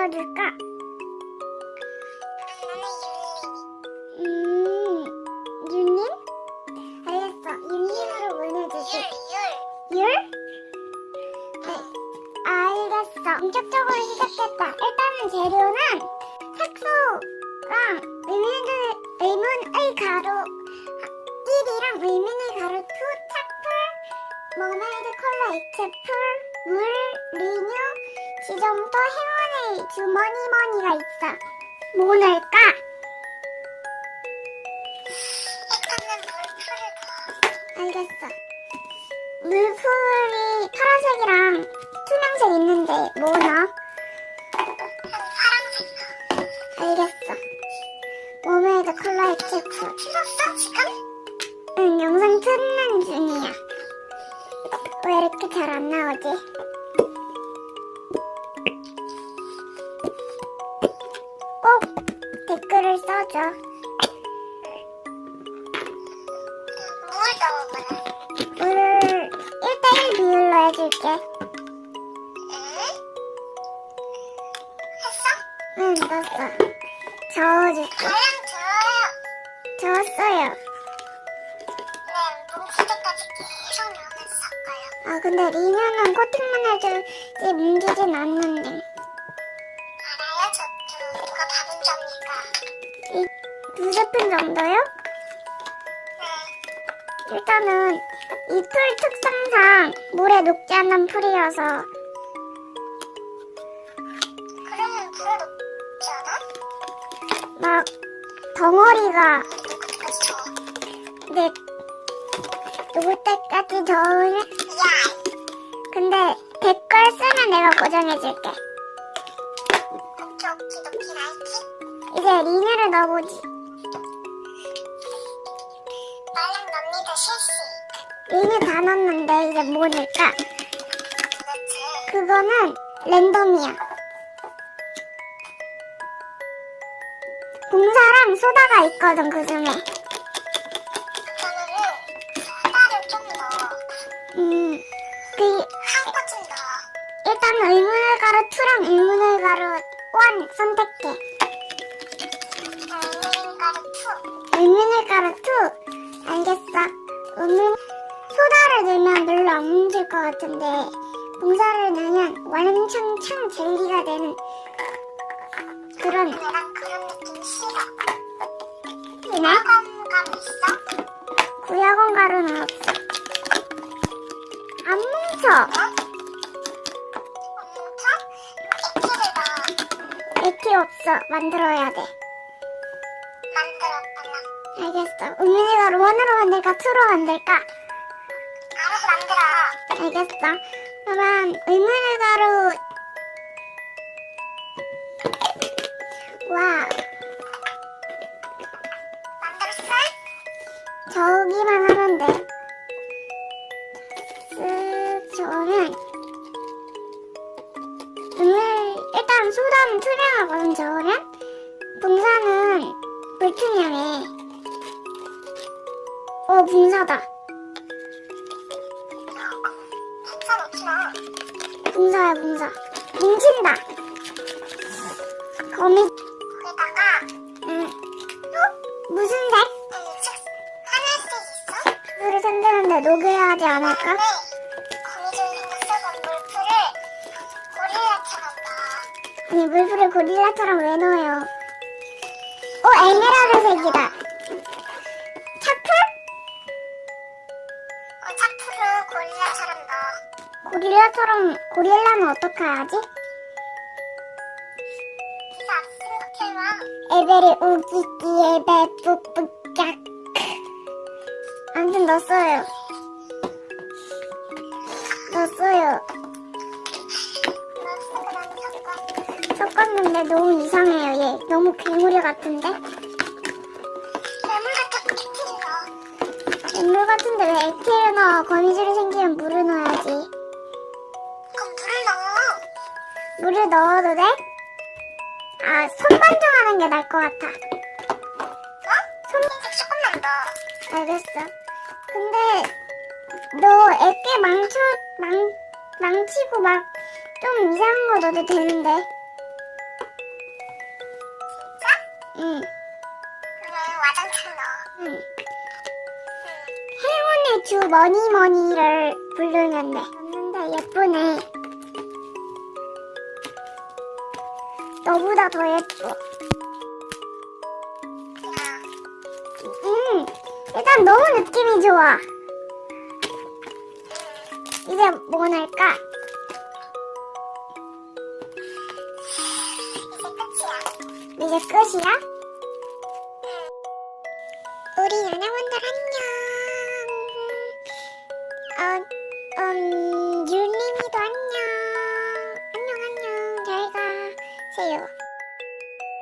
나는 음, 윤님? 알겠어. 윤님으로 보내주지. 율? 네. 알겠어. 본격적으로 시작했다. 일단은 재료는 색소랑 의문을, 의문의 가루 1이랑 의문의 가루 2, 착풀, 머메이드 컬러 액체 풀, 물, 리뉴, 지점도 행운의 주머니머니가 있어. 뭐 넣어. 알겠어. 물풀이 파란색이랑 투명색 있는데 뭐 넣어? 알겠어. 머메이드 컬러 액체풀. 찍었어, 지금? 응, 영상 틀는 중이야. 왜 이렇게 잘 안 나오지? 그래. 물을 1대1 비율로 해줄게. 응? 넣었어. 저어줄게. 저었어요. 아, 근데 리뉴는 코팅만 해주지 뭉개진 않는데. 50분 정도요? 일단은 이 풀 특성상 물에 녹지 않는 풀이어서. 그러면 물에 녹지 않아? 막 덩어리가 그렇죠. 네 녹을 때까지 저으면 근데 댓글 쓰면 내가 고정해줄게. 이제 리뉴를 넣어보지. 다, 실시. 리뉴 다 넣었는데 이제 뭐 넣을까? 도대체. 그거는 랜덤이야 공사랑 소다가 있거든 그 중에 그러면은, 소다를 좀 넣어. 음, 그 한 꼬집 넣어. 일단 의문의 가루 2랑 의문의 가루 1 선택해. 물가루 투. 의문의 가루 2. 알겠어. 것 같은데 봉사를 넣으면 완창창 젤리가 되는 그런 난 그런 느낌 싫어. 이네 학원감 있어? 구약원 가루는 없어. 안 뭉쳐. 어? 넣어. 액티 없어. 만들어야 돼. 만들었다, 알겠어. 가루 1으로 만들까 2로 만들까? 만들어. 알겠어. 그러면 의문의 가루 와 만들었어? 저기만 하면 돼. 쓱 저으면 의물 일단 소다는 투명하거든 저으면 붕사는 불투명해. 어 붕사다. 붕사야 붕사. 뭉친다. 거미 거기다가, 응. 어? 무슨 색? 하늘색 있어? 물을 흔드는데 녹여야 하지 않을까? 고릴라처럼 넣어. 아니 물풀을 고릴라처럼 왜 넣어요? 어 에메랄드 색이다. 차풀? 어, 차프를 고릴라처럼 넣어. 고릴라처럼 고릴라는 어떻게 하지? 에베리 우기기 에베 뿌뿌깍 아무튼 넣었어요. 넣었어요. 섞었는데 너무 이상해요 얘. 너무 괴물이 같은데? 괴물 같은데 왜 액체를 넣어? 거미줄이 생기면 물을 넣어야지. 물을 넣어도 돼? 아, 손반정하는 게 나을 것 같아. 어? 흰색 조금만 넣어. 알겠어. 근데, 너 애께 망쳐, 망, 망치고 막, 좀 이상한 거 넣어도 되는데. 응, 그러면 와장창 넣어. 응. 행운의 주 머니머니를 부르면 돼. 근데 예쁘네. 너보다 더 예뻐. 야, 응, 일단 너무 느낌이 좋아. 이제 뭐 넣을까? 이제 끝이야. 이제 끝이야?